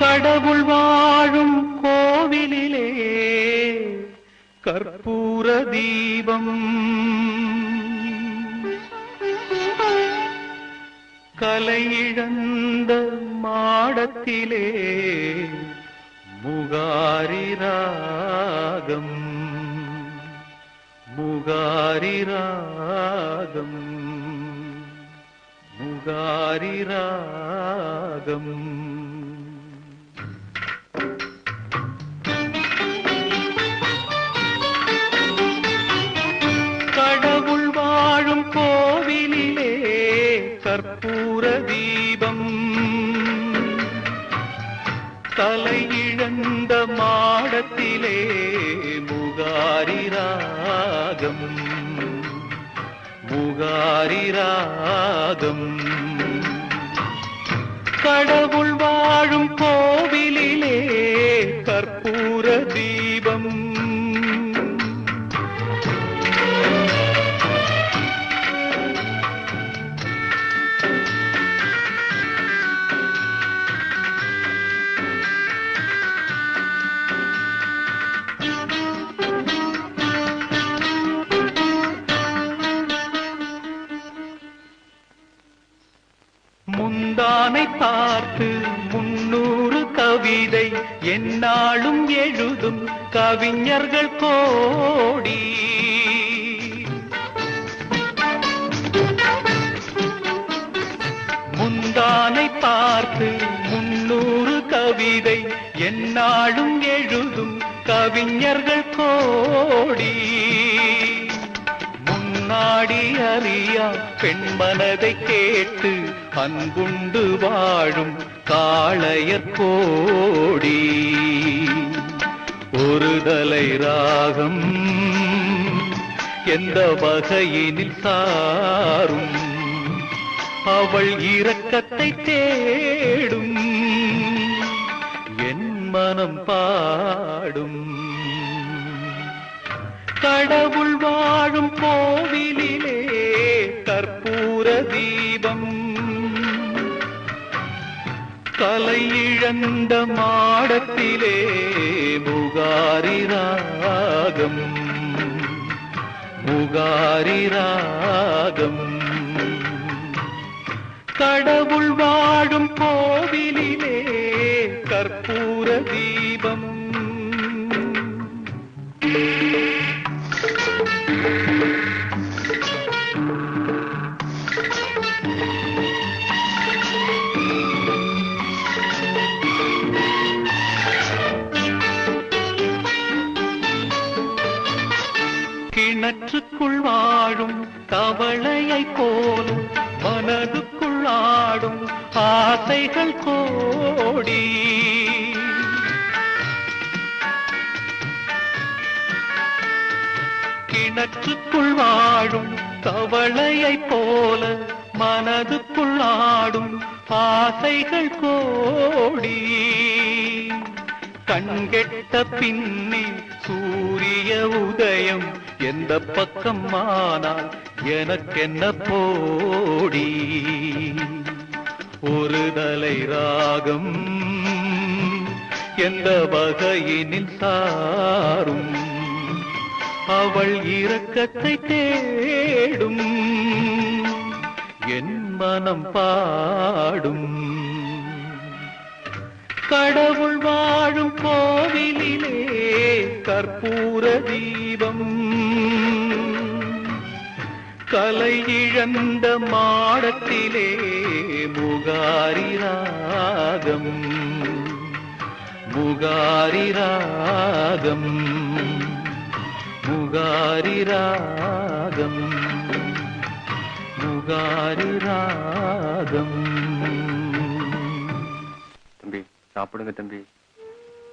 கடவுள் வாழும் கோவிலிலே கற்பூர தீபம். கலையிழந்த மாடத்திலே முகாரி ராகம். முகாரி ராகம். முகாரி ராகம். கற்பூர தீபம் தலையிழந்த மாடத்திலே முகாரி ராகம் முகாரி ராகம் கடவுள் வாழும் கோவிலிலே கற்பூர தீபம் முந்தானை பார்த்து முன்னூறு கவிதை என்னாலும் எழுதும் கவிஞர்கள் கோடி. முந்தானை பார்த்து முன்னூறு கவிதை என்னாலும் எழுதும் கவிஞர்கள் கோடி. முன்னாடி அறியா பெண்மனதை கேட்டு அன்புண்டு வாழும் காளையர் கோடி. ஒரு தலை ராகம் எந்த வகையினில் சாரும்? அவள் இரக்கத்தை தேடும் என் மனம் பாடும். கடவுள் வாழும் கோவிலிலே கற்பூர தீபம் கலை இழந்த மாடத்திலே புகாரி ராகம். புகாரி ராகம். கடவுள் வாழும் கோவிலிலே கற்பூர தீபம் மனதுக்குள் வாழும் கவலையை போலும் மனதுக்குள் ஆடும் ஆசைகள் கோடி. கிணற்றுக்குள் வாழும் கவலையை போல மனதுக்குள் ஆடும் ஆசைகள் கோடி. கண்கெட்ட பின்னே சூரிய உதயம் எந்த பக்கம் ஆனால் எனக்கென்ன போடி? ஒரு தலை ராகம் எந்த வகையினில் சாரும்? அவள் இரக்கத்தை தேடும் என் மனம் பாடும். கடவுள் வாழும் கோவிலிலே கற்பூர தீபம் கலை இழந்த மாடத்திலே முகாரி ராகம். முகாரி ராகம். முகாரி ராகம். முகாரி ராகம். தம்பி சாப்பிடுங்க தம்பி.